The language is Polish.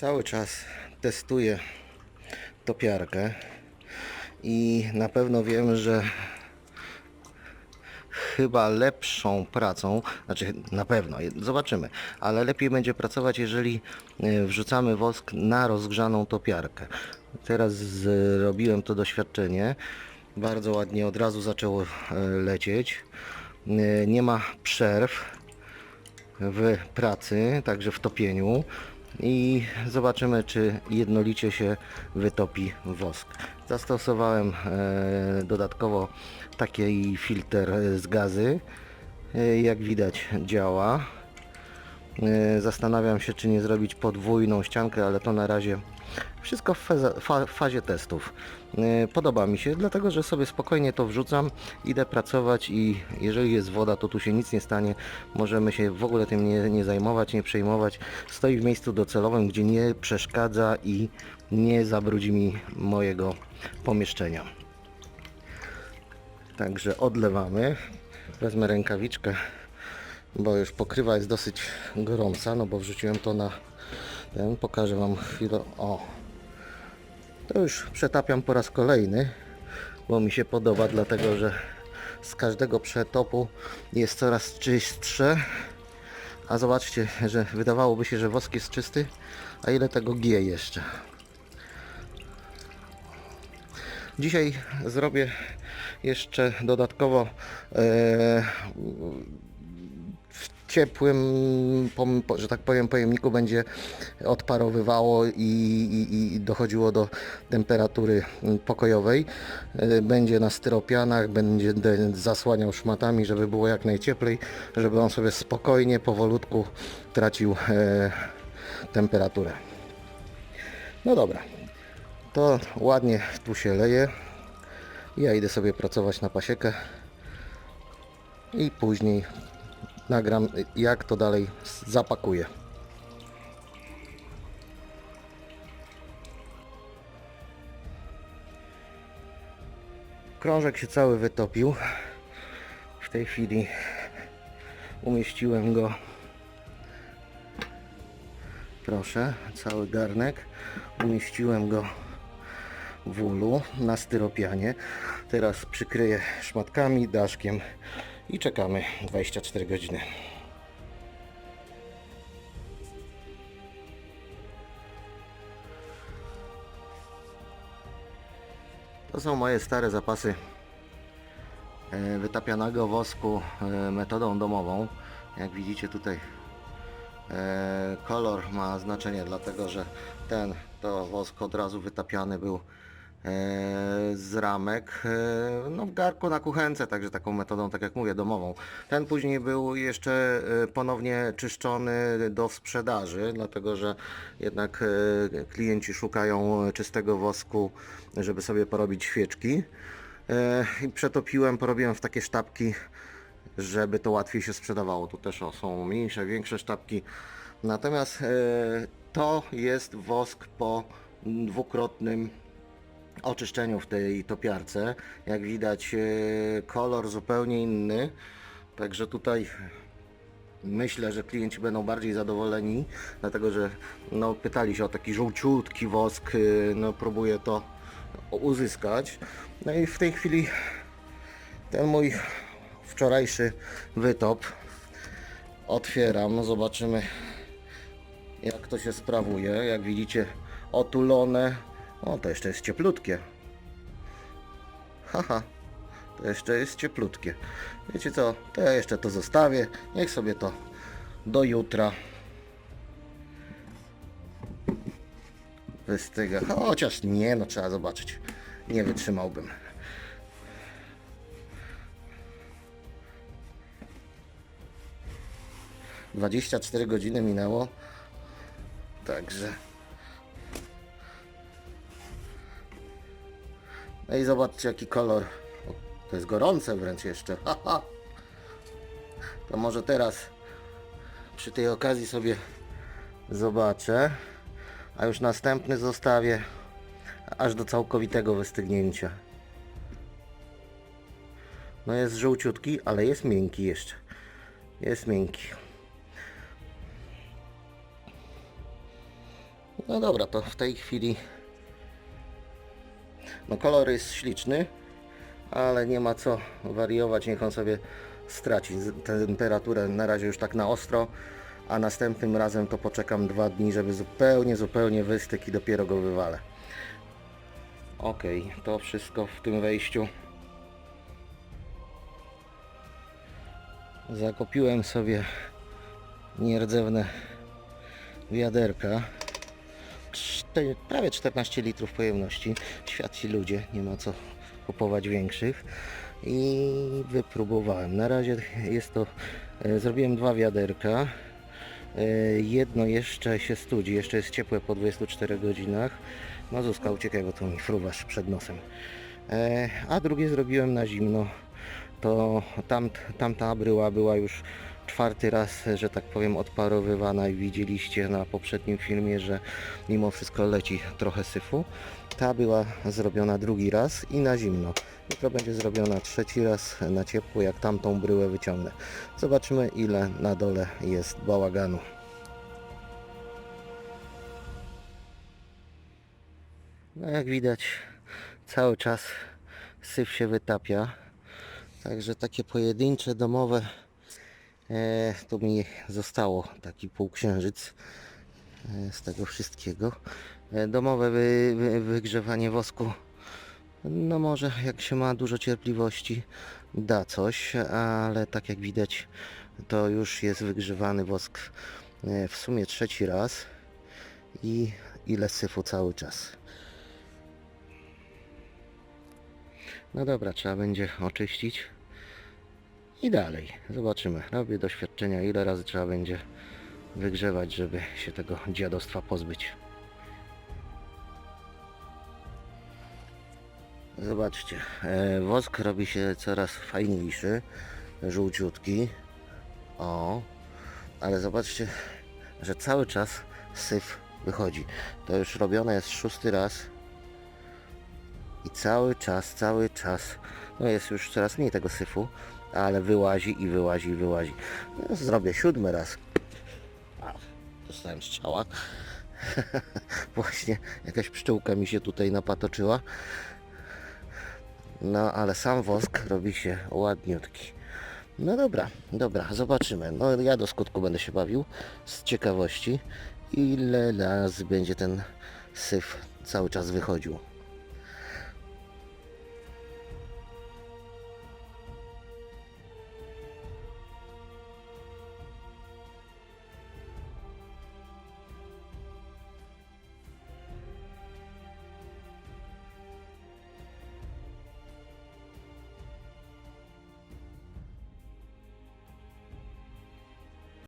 Cały czas testuję topiarkę i na pewno wiem, że chyba lepszą pracą, znaczy na pewno, zobaczymy, ale lepiej będzie pracować, jeżeli e, wrzucamy wosk na rozgrzaną topiarkę. Teraz zrobiłem to doświadczenie, bardzo ładnie od razu zaczęło e, lecieć, E, nie ma przerw w pracy, także w topieniu i zobaczymy czy jednolicie się wytopi wosk. Zastosowałem e, dodatkowo taki filtr z gazy, e, jak widać działa. E, Zastanawiam się czy nie zrobić podwójną ściankę, ale to na razie wszystko w fa, fazie testów. E, Podoba mi się, dlatego że sobie spokojnie to wrzucam, idę pracować i jeżeli jest woda, to tu się nic nie stanie. Możemy się w ogóle tym nie, nie zajmować, nie przejmować. Stoi w miejscu docelowym, gdzie nie przeszkadza i nie zabrudzi mi mojego pomieszczenia. Także odlewamy. Wezmę rękawiczkę, bo już pokrywa jest dosyć gorąca, no bo wrzuciłem to na ten. Pokażę Wam chwilę. O, to już przetapiam po raz kolejny, bo mi się podoba, dlatego że z każdego przetopu jest coraz czystsze. A zobaczcie, że wydawałoby się, że wosk jest czysty, a ile tego gie jeszcze. Dzisiaj zrobię jeszcze dodatkowo e, ciepłym, że tak powiem, pojemniku będzie odparowywało i, i, i dochodziło do temperatury pokojowej. E, Będzie na styropianach, będzie zasłaniał szmatami, żeby było jak najcieplej, żeby on sobie spokojnie, powolutku tracił e, temperaturę. No dobra, to ładnie tu się leje. Ja idę sobie pracować na pasiekę i później nagram jak to dalej zapakuję. Krążek się cały wytopił. W tej chwili umieściłem go proszę, cały garnek umieściłem go w ulu na styropianie. Teraz przykryję szmatkami, daszkiem i czekamy 24 godziny. To są moje stare zapasy e, wytapianego wosku e, metodą domową. Jak widzicie tutaj e, kolor ma znaczenie, dlatego że ten to wosk od razu wytapiany był z ramek e, no w garku na kuchence, także taką metodą, tak jak mówię, domową. Ten później był jeszcze e, ponownie czyszczony do sprzedaży, dlatego że jednak e, klienci szukają czystego wosku, żeby sobie porobić świeczki. E, I przetopiłem, porobiłem w takie sztabki, żeby to łatwiej się sprzedawało. Tu też są mniejsze, większe sztabki. Natomiast e, to jest wosk po dwukrotnym oczyszczeniu w tej topiarce. Jak widać e, kolor zupełnie inny. Także tutaj myślę, że klienci będą bardziej zadowoleni, dlatego że no, pytali się o taki żółciutki wosk, e, no próbuję to uzyskać. No i w tej chwili ten mój wczorajszy wytop otwieram, zobaczymy jak to się sprawuje. Jak widzicie otulone, o to jeszcze jest cieplutkie. Haha, to jeszcze jest cieplutkie. Wiecie co, to ja jeszcze to zostawię, niech sobie to do jutra wystyga. Chociaż nie, no trzeba zobaczyć. Nie wytrzymałbym. Dwadzieścia cztery godziny minęło. Także. No i zobaczcie jaki kolor. O, to jest gorące wręcz jeszcze. To może teraz przy tej okazji sobie zobaczę. A już następny zostawię aż do całkowitego wystygnięcia. No jest żółciutki, ale jest miękki jeszcze. Jest miękki. No dobra, to w tej chwili no kolor jest śliczny, ale nie ma co wariować, niech on sobie straci temperaturę na razie już tak na ostro, a następnym razem to poczekam dwa dni, żeby zupełnie, zupełnie wystygł i dopiero go wywalę. Ok, to wszystko w tym wejściu. Zakopiłem sobie nierdzewne wiaderka. Prawie 14 litrów pojemności. Światli ludzie, nie ma co kupować większych. I wypróbowałem. Na razie jest to, e, zrobiłem dwa wiaderka. E, Jedno jeszcze się studzi, jeszcze jest ciepłe po 24 godzinach. No Zuzka uciekaj, bo tu mi fruwasz przed nosem. E, A drugie zrobiłem na zimno. To tam, tamta bryła była już czwarty raz, że tak powiem, odparowywana i widzieliście na poprzednim filmie, że mimo wszystko leci trochę syfu. Ta była zrobiona drugi raz i na zimno. Jutro będzie zrobiona trzeci raz na ciepło, jak tamtą bryłę wyciągnę. Zobaczymy ile na dole jest bałaganu. No jak widać cały czas syf się wytapia. Także takie pojedyncze domowe e, tu mi zostało taki półksiężyc e, z tego wszystkiego. E, domowe wy, wy, wygrzewanie wosku no może jak się ma dużo cierpliwości da coś, ale tak jak widać to już jest wygrzewany wosk w sumie trzeci raz i ile syfu cały czas. No dobra, trzeba będzie oczyścić i dalej. Zobaczymy. Robię doświadczenia, ile razy trzeba będzie wygrzewać, żeby się tego dziadostwa pozbyć. Zobaczcie, e, wosk robi się coraz fajniejszy, żółciutki. O, ale zobaczcie, że cały czas syf wychodzi. To już robione jest szósty raz. I cały czas, cały czas, no jest już coraz mniej tego syfu, ale wyłazi i wyłazi i wyłazi. No, zrobię siódmy raz. A, dostałem strzała. Właśnie jakaś pszczółka mi się tutaj napatoczyła. No ale sam wosk robi się ładniutki. No dobra, dobra, zobaczymy. No ja do skutku będę się bawił z ciekawości, ile razy będzie ten syf cały czas wychodził.